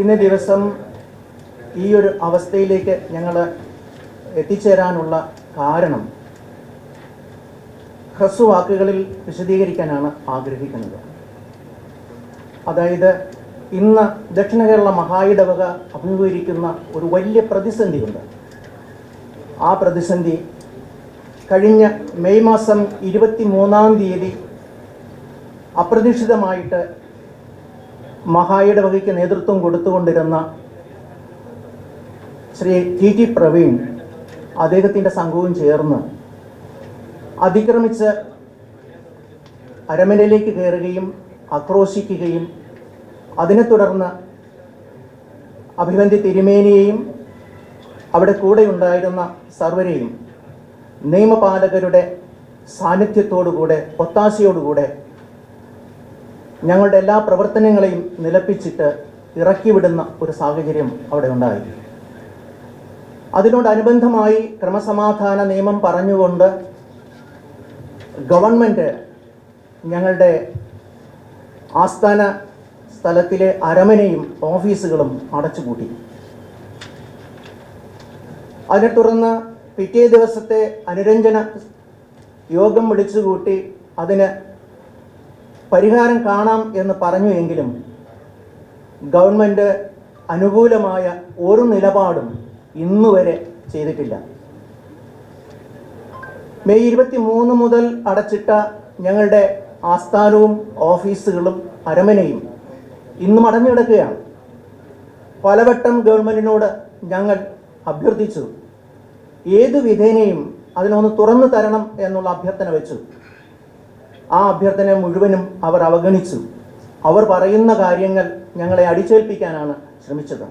ഇന്ന ദിവസം ഈ ഒരു അവസ്ഥയിലേക്ക് ഞങ്ങൾ എത്തിച്ചേരാനുള്ള കാരണം ഹ്രസ്വവാക്കുകളിൽ വിശദീകരിക്കാനാണ് ആഗ്രഹിക്കുന്നത്. അതായത് ഇന്ന് ദക്ഷിണ കേരള മഹായിടവക അഭിമുഖീകരിക്കുന്ന ഒരു വലിയ പ്രതിസന്ധിയുണ്ട്. ആ പ്രതിസന്ധി കഴിഞ്ഞ മെയ് മാസം ഇരുപത്തി മൂന്നാം തീയതി അപ്രതീക്ഷിതമായിട്ട് മഹായിടവകയ്ക്ക് നേതൃത്വം കൊടുത്തുകൊണ്ടിരുന്ന ശ്രീ ടി ടി പ്രവീൺ അദ്ദേഹത്തിന്റെ സംഘവും ചേർന്ന് അതിക്രമിച്ച് അരമനയിലേക്ക് കയറുകയും ആക്രോശിക്കുകയും അതിനെ തുടർന്ന് അഭിവന്തി തിരുമേനിയെയും അവിടെ കൂടെ ഉണ്ടായിരുന്ന സർവരെയും നിയമപാലകരുടെ സാന്നിധ്യത്തോടുകൂടെ ഒത്താശയോടുകൂടെ ഞങ്ങളുടെ എല്ലാ പ്രവർത്തനങ്ങളെയും നിലപ്പിച്ചിട്ട് ഇറക്കിവിടുന്ന ഒരു സാഹചര്യം അവിടെ ഉണ്ടായി. അതിനോടനുബന്ധമായി ക്രമസമാധാന നിയമം പറഞ്ഞുകൊണ്ട് ഗവൺമെന്റ് ഞങ്ങളുടെ ആസ്ഥാന സ്ഥലത്തിലെ അരമനയും ഓഫീസുകളും അടച്ചുപൂട്ടി. അതിനെ തുടർന്ന് പിറ്റേ ദിവസത്തെ അനുരഞ്ജന യോഗം വിളിച്ചുകൂട്ടി അതിന് പരിഹാരം കാണാം എന്ന് പറഞ്ഞു എങ്കിലും ഗവൺമെന്റ് അനുകൂലമായ ഒരു നിലപാടും ഇന്നുവരെ ചെയ്തിട്ടില്ല. മെയ് ഇരുപത്തി മൂന്ന് മുതൽ അടച്ചിട്ട ഞങ്ങളുടെ ആസ്ഥാനവും ഓഫീസുകളും അരമനയും ഇന്നും അടഞ്ഞു കിടക്കുകയാണ് പലവട്ടം ഗവൺമെന്റിനോട് ഞങ്ങൾ അഭ്യർത്ഥിച്ചു. ഏതു വിധേനയും അതിനൊന്ന് തുറന്നു തരണം എന്നുള്ള അഭ്യർത്ഥന വെച്ചു. ആ അഭ്യർത്ഥന മുഴുവനും അവർ അവഗണിച്ചു. അവർ പറയുന്ന കാര്യങ്ങൾ ഞങ്ങളെ അടിച്ചേൽപ്പിക്കാനാണ് ശ്രമിച്ചത്.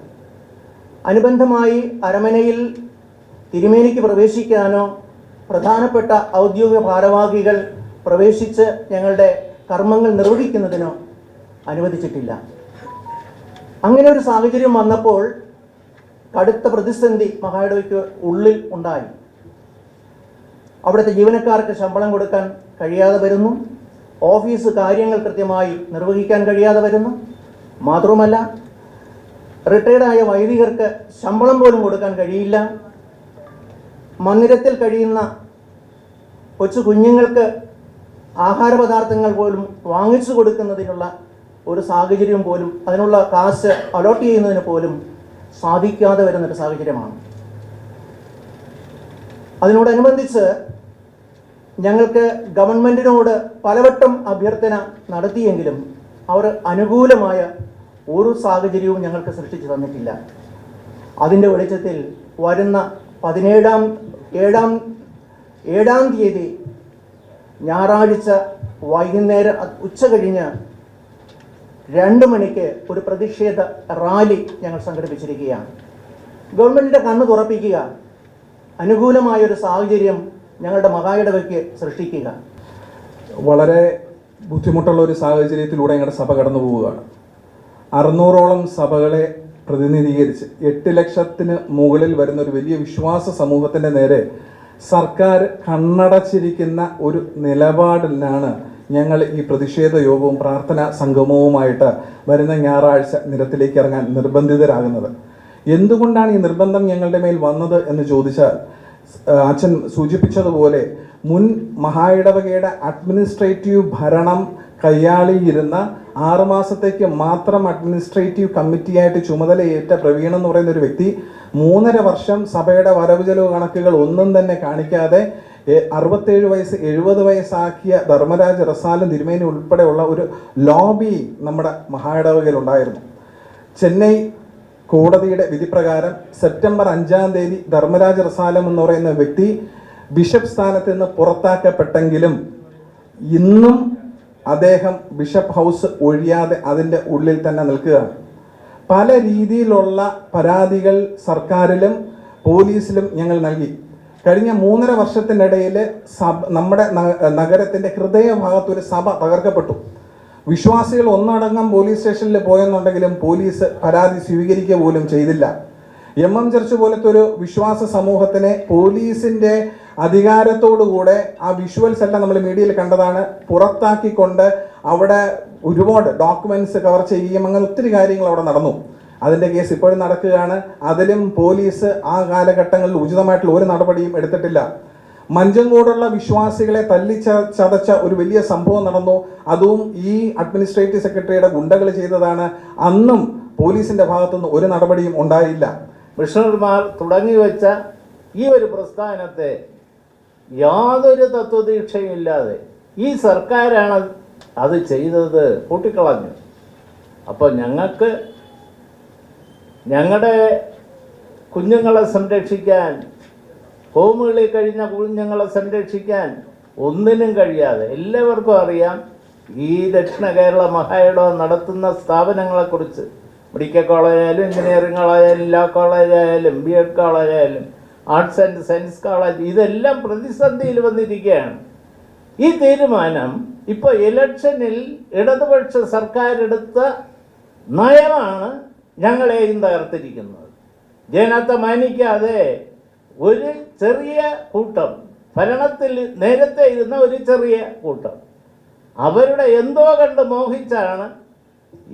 അനുബന്ധമായി അരമനയിൽ തിരുമേനിക്ക് പ്രവേശിക്കാനോ പ്രധാനപ്പെട്ട ഔദ്യോഗിക ഭാരവാഹികൾ പ്രവേശിച്ച് ഞങ്ങളുടെ കർമ്മങ്ങൾ നിർവഹിക്കുന്നതിനോ അനുവദിച്ചിട്ടില്ല. അങ്ങനെ ഒരു സാഹചര്യം വന്നപ്പോൾ കടുത്ത പ്രതിസന്ധി മഹായിടവയ്ക്ക് ഉള്ളിൽ ഉണ്ടായി. അവിടുത്തെ ജീവനക്കാർക്ക് ശമ്പളം കൊടുക്കാൻ കഴിയാതെ വരുന്നു. ഓഫീസ് കാര്യങ്ങൾ കൃത്യമായി നിർവഹിക്കാൻ കഴിയാതെ വരുന്നു. മാത്രവുമല്ല റിട്ടയർഡായ വൈദികർക്ക് ശമ്പളം പോലും കൊടുക്കാൻ കഴിയില്ല. മന്ദിരത്തിൽ കഴിയുന്ന കൊച്ചു കുഞ്ഞുങ്ങൾക്ക് ആഹാരപദാർത്ഥങ്ങൾ പോലും വാങ്ങിച്ചു കൊടുക്കുന്നതിനുള്ള ഒരു സാഹചര്യം പോലും അതിനുള്ള കാശ് അലോട്ട് ചെയ്യുന്നതിന് പോലും സാധിക്കാതെ വരുന്നൊരു സാഹചര്യമാണ്. അതിനോടനുബന്ധിച്ച് ഞങ്ങൾക്ക് ഗവൺമെന്റിനോട് പലവട്ടം അഭ്യർത്ഥന നടത്തിയെങ്കിലും അവർ അനുകൂലമായ ഒരു സാഹചര്യവും ഞങ്ങൾക്ക് സൃഷ്ടിച്ചു തന്നിട്ടില്ല. അതിന്റെ വെളിച്ചത്തിൽ വരുന്ന പതിനേഴാം ഏഴാം ഏഴാം തീയതി ഞായറാഴ്ച വൈകുന്നേരം ഉച്ച കഴിഞ്ഞ് രണ്ട് മണിക്ക് ഒരു പ്രതിഷേധ റാലി ഞങ്ങൾ സംഘടിപ്പിച്ചിരിക്കുകയാണ്. ഗവൺമെന്റിന്റെ കണ്ണ് തുറപ്പിക്കുക അനുകൂലമായൊരു സാഹചര്യം ഞങ്ങളുടെ മഹായിടവയ്ക്ക് സൃഷ്ടിക്കുക. വളരെ ബുദ്ധിമുട്ടുള്ള ഒരു സാഹചര്യത്തിലൂടെ ഞങ്ങളുടെ സഭ കടന്നു പോവുകയാണ്. അറുന്നൂറോളം സഭകളെ പ്രതിനിധീകരിച്ച് എട്ട് ലക്ഷത്തിന് മുകളിൽ വരുന്ന ഒരു വലിയ വിശ്വാസ സമൂഹത്തിന്റെ നേരെ സർക്കാർ കണ്ണടച്ചിരിക്കുന്ന ഒരു നിലപാടിലാണ് ഞങ്ങൾ ഈ പ്രതിഷേധ യോഗവും പ്രാർത്ഥനാ സംഗമവുമായിട്ട് വരുന്ന ഞായറാഴ്ച നിരത്തിലേക്ക് ഇറങ്ങാൻ നിർബന്ധിതരാകുന്നത്. എന്തുകൊണ്ടാണ് ഈ നിർബന്ധം ഞങ്ങളുടെ മേൽ വന്നത് എന്ന് ചോദിച്ചാൽ അച്ഛൻ സൂചിപ്പിച്ചതുപോലെ മുൻ മഹായിടവകയുടെ അഡ്മിനിസ്ട്രേറ്റീവ് ഭരണം കൈയാളിയിരുന്ന ആറുമാസത്തേക്ക് മാത്രം അഡ്മിനിസ്ട്രേറ്റീവ് കമ്മിറ്റിയായിട്ട് ചുമതലയേറ്റ പ്രവീൺ എന്ന് പറയുന്ന ഒരു വ്യക്തി മൂന്നര വർഷം സഭയുടെ വരവ് ചെലവ് കണക്കുകൾ ഒന്നും തന്നെ കാണിക്കാതെ അറുപത്തേഴ് വയസ്സ് എഴുപത് വയസ്സാക്കിയ ധർമ്മരാജ് റസാലും തിരുമേനി ഉൾപ്പെടെയുള്ള ഒരു ലോബി നമ്മുടെ മഹായിടവകയിൽ ഉണ്ടായിരുന്നു ചെന്നൈ കോടതിയുടെ വിധിപ്രകാരം സെപ്റ്റംബർ അഞ്ചാം തീയതി ധർമ്മരാജ റസാലം എന്ന് പറയുന്ന വ്യക്തി ബിഷപ്പ് സ്ഥാനത്ത് നിന്ന് പുറത്താക്കപ്പെട്ടെങ്കിലും ഇന്നും അദ്ദേഹം ബിഷപ്പ് ഹൗസ് ഒഴിയാതെ അതിന്റെ ഉള്ളിൽ തന്നെ നിൽക്കുകയാണ്. പല രീതിയിലുള്ള പരാതികൾ സർക്കാരിലും പോലീസിലും ഞങ്ങൾ നൽകി. കഴിഞ്ഞ മൂന്നര വർഷത്തിനിടയിൽ സഭ നമ്മുടെ നഗരത്തിന്റെ നഗരത്തിന്റെ ഹൃദയഭാഗത്ത് ഒരു സഭ തകർക്കപ്പെട്ടു. വിശ്വാസികൾ ഒന്നടങ്കം പോലീസ് സ്റ്റേഷനിൽ പോയെന്നുണ്ടെങ്കിലും പോലീസ് പരാതി സ്വീകരിക്കുക പോലും ചെയ്തില്ല. എം എം ചർച്ച് പോലത്തെ ഒരു വിശ്വാസ സമൂഹത്തിനെ പോലീസിന്റെ അധികാരത്തോടുകൂടെ ആ വിഷ്വൽസ് എല്ലാം നമ്മൾ മീഡിയയിൽ കണ്ടതാണ്. പുറത്താക്കിക്കൊണ്ട് അവിടെ ഒരുപാട് ഡോക്യുമെന്റ്സ് കവർ ചെയ്യുകയും അങ്ങനെ ഒത്തിരി കാര്യങ്ങൾ അവിടെ നടന്നു. അതിന്റെ കേസ് ഇപ്പോഴും നടക്കുകയാണ്. അതിലും പോലീസ് ആ കാലഘട്ടങ്ങളിൽ ഉചിതമായിട്ടുള്ള ഒരു നടപടിയും എടുത്തിട്ടില്ല. മഞ്ചങ്കോടുള്ള വിശ്വാസികളെ തല്ലിച്ച ചതച്ച ഒരു വലിയ സംഭവം നടന്നു. അതും ഈ അഡ്മിനിസ്ട്രേറ്റീവ് സെക്രട്ടറിയുടെ ഗുണ്ടകൾ ചെയ്തതാണ്. അന്നും പോലീസിന്റെ ഭാഗത്തുനിന്ന് ഒരു നടപടിയും ഉണ്ടായില്ല. മിഷണർമാർ തുടങ്ങി വെച്ച ഈ ഒരു പ്രസ്ഥാനത്തെ യാതൊരു തത്വദീക്ഷയും ഇല്ലാതെ ഈ സർക്കാരാണ് അത് ചെയ്തത് കൂട്ടിക്കളഞ്ഞു. അപ്പോൾ ഞങ്ങൾക്ക് ഞങ്ങളുടെ കുഞ്ഞുങ്ങളെ സംരക്ഷിക്കാൻ ഹോമുകളിൽ കഴിഞ്ഞ കുഞ്ഞുങ്ങളെ സംരക്ഷിക്കാൻ ഒന്നിനും കഴിയാതെ എല്ലാവർക്കും അറിയാം ഈ ദക്ഷിണ കേരള മഹായിടം നടത്തുന്ന സ്ഥാപനങ്ങളെക്കുറിച്ച്. മെഡിക്കൽ കോളേജായാലും എഞ്ചിനീയറിംഗ് കോളേജായാലും ലാ കോളേജായാലും ബി എഡ് കോളേജായാലും ആർട്സ് ആൻഡ് സയൻസ് കോളേജ് ഇതെല്ലാം പ്രതിസന്ധിയിൽ വന്നിരിക്കുകയാണ്. ഈ തീരുമാനം ഇപ്പോൾ ഇലക്ഷനിൽ ഇടതുപക്ഷ സർക്കാർ എടുത്ത നയമാണ് ഞങ്ങളെയും തകർത്തിരിക്കുന്നത്. ജനത്തെ മാനിക്കാതെ ഒരു ചെറിയ കൂട്ടം ഭരണത്തിൽ നേരത്തെ ഇരുന്ന ഒരു ചെറിയ കൂട്ടം. അവരുടെ എന്തോ കണ്ട് മോഹിച്ചാണ്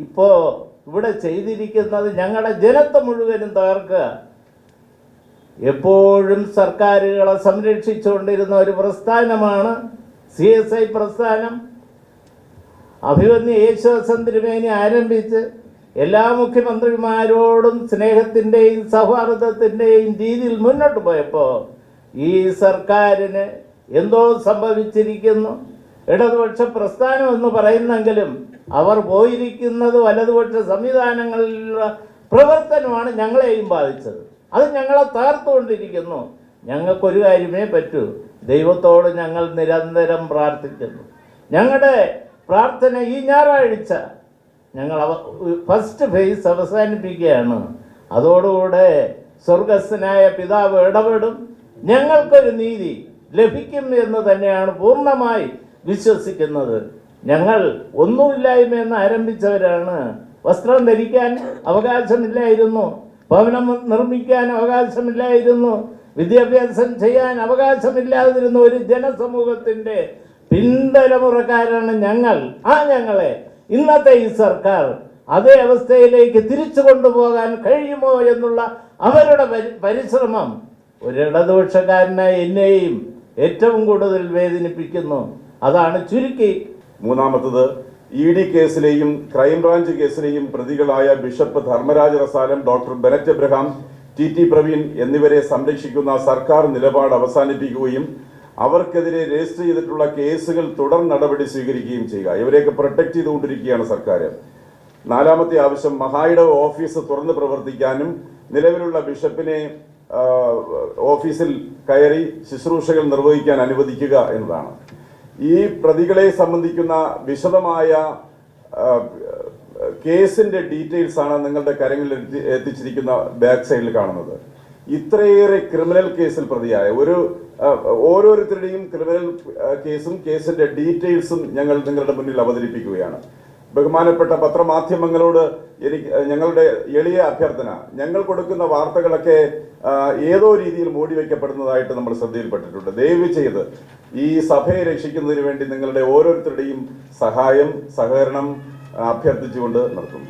ഇപ്പോൾ ഇവിടെ ചെയ്തിരിക്കുന്നത് ഞങ്ങളുടെ ജനത്തെ മുഴുവനും തകർക്കുക. എപ്പോഴും സർക്കാരുകളെ സംരക്ഷിച്ചുകൊണ്ടിരുന്ന ഒരു പ്രസ്ഥാനമാണ് സി എസ് ഐ പ്രസ്ഥാനം. അഭിമന്യ യേശുദാസൻ തിരുമേനി ആരംഭിച്ച് എല്ലാ മുഖ്യമന്ത്രിമാരോടും സ്നേഹത്തിന്റെയും സൗഹാർദ്ദത്തിന്റെയും രീതിയിൽ മുന്നോട്ട് പോയപ്പോൾ ഈ സർക്കാരിന് എന്തോ സംഭവിച്ചിരിക്കുന്നു. ഇടതുപക്ഷ പ്രസ്ഥാനം എന്ന് പറയുന്നെങ്കിലും അവർ പോയിരിക്കുന്നത് വലതുപക്ഷ സംവിധാനങ്ങളിലുള്ള പ്രവർത്തനമാണ് ഞങ്ങളെയും ബാധിച്ചത്. അത് ഞങ്ങളെ തകർത്തുകൊണ്ടിരിക്കുന്നു. ഞങ്ങൾക്കൊരു കാര്യമേ പറ്റൂ. ദൈവത്തോട് ഞങ്ങൾ നിരന്തരം പ്രാർത്ഥിക്കുന്നു. ഞങ്ങളുടെ പ്രാർത്ഥന ഈ ഞായറാഴ്ച ഞങ്ങൾ ഫസ്റ്റ് ഫേസ് അവസാനിപ്പിക്കുകയാണ്. അതോടുകൂടെ സ്വർഗസ്ഥനായ പിതാവ് ഇടപെടും. ഞങ്ങൾക്കൊരു നീതി ലഭിക്കും എന്ന് തന്നെയാണ് പൂർണമായി വിശ്വസിക്കുന്നത്. ഞങ്ങൾ ഒന്നുമില്ലായ്മ എന്ന് ആരംഭിച്ചവരാണ്. വസ്ത്രം ധരിക്കാൻ അവകാശമില്ലായിരുന്നു. ഭവനം നിർമ്മിക്കാൻ അവകാശമില്ലായിരുന്നു. വിദ്യാഭ്യാസം ചെയ്യാൻ അവകാശമില്ലാതിരുന്ന ഒരു ജനസമൂഹത്തിന്റെ പിന്തലമുറക്കാരാണ് ഞങ്ങൾ. ആ ഞങ്ങളെ ഇന്നത്തെ ഈ സർക്കാർ അതേ അവസ്ഥയിലേക്ക് തിരിച്ചു കൊണ്ടുപോകാൻ കഴിയുമോ എന്നുള്ള അവരുടെ പരിശ്രമം ഒരു ഇടതുപക്ഷക്കാരനായ എന്നെയും ഏറ്റവും കൂടുതൽ വേദനിപ്പിക്കുന്നു. അതാണ് ചുരുക്കി. മൂന്നാമത്തത് ഇ ഡി കേസിലെയും ക്രൈംബ്രാഞ്ച് കേസിലെയും പ്രതികളായ bishop Dharmaraj Rasalam doctor Bennet Abraham T T Praveen എന്നിവരെ സംരക്ഷിക്കുന്ന സർക്കാർ നിലപാട് അവസാനിപ്പിക്കുകയും അവർക്കെതിരെ രജിസ്റ്റർ ചെയ്തിട്ടുള്ള കേസുകൾ തുടർ നടപടി സ്വീകരിക്കുകയും ചെയ്യുക. ഇവരെയൊക്കെ പ്രൊട്ടക്ട് ചെയ്തുകൊണ്ടിരിക്കുകയാണ് സർക്കാർ നാലാമത്തെ ആവശ്യം മഹായുടെ ഓഫീസ് തുറന്ന് പ്രവർത്തിക്കാനും നിലവിലുള്ള ബിഷപ്പിനെ ഓഫീസിൽ കയറി ശുശ്രൂഷകൾ നിർവഹിക്കാൻ അനുവദിക്കുക എന്നതാണ്. ഈ പ്രതികളെ സംബന്ധിക്കുന്ന വിശദമായ കേസിന്റെ ഡീറ്റെയിൽസ് ആണ് നിങ്ങളുടെ കരങ്ങളിൽ എത്തിച്ചിരിക്കുന്ന ബാക്ക് സൈഡിൽ കാണുന്നത്. ഇത്രയേറെ ക്രിമിനൽ കേസിൽ പ്രതിയായ ഒരു ഓരോരുത്തരുടെയും ക്രിമിനൽ കേസും കേസിന്റെ ഡീറ്റെയിൽസും ഞങ്ങൾ നിങ്ങളുടെ മുന്നിൽ അവതരിപ്പിക്കുകയാണ്. ബഹുമാനപ്പെട്ട പത്രമാധ്യമങ്ങളോട് എനിക്ക് ഞങ്ങളുടെ എളിയ അഭ്യർത്ഥന ഞങ്ങൾ കൊടുക്കുന്ന വാർത്തകളൊക്കെ ഏതോ രീതിയിൽ മൂടി വയ്ക്കപ്പെടുന്നതായിട്ട് നമ്മൾ ശ്രദ്ധയിൽപ്പെട്ടിട്ടുണ്ട്. ദയവ് ചെയ്ത് ഈ സഭയെ രക്ഷിക്കുന്നതിന് വേണ്ടി നിങ്ങളുടെ ഓരോരുത്തരുടെയും സഹായം സഹകരണം അഭ്യർത്ഥിച്ചുകൊണ്ട് നിർത്തുന്നു.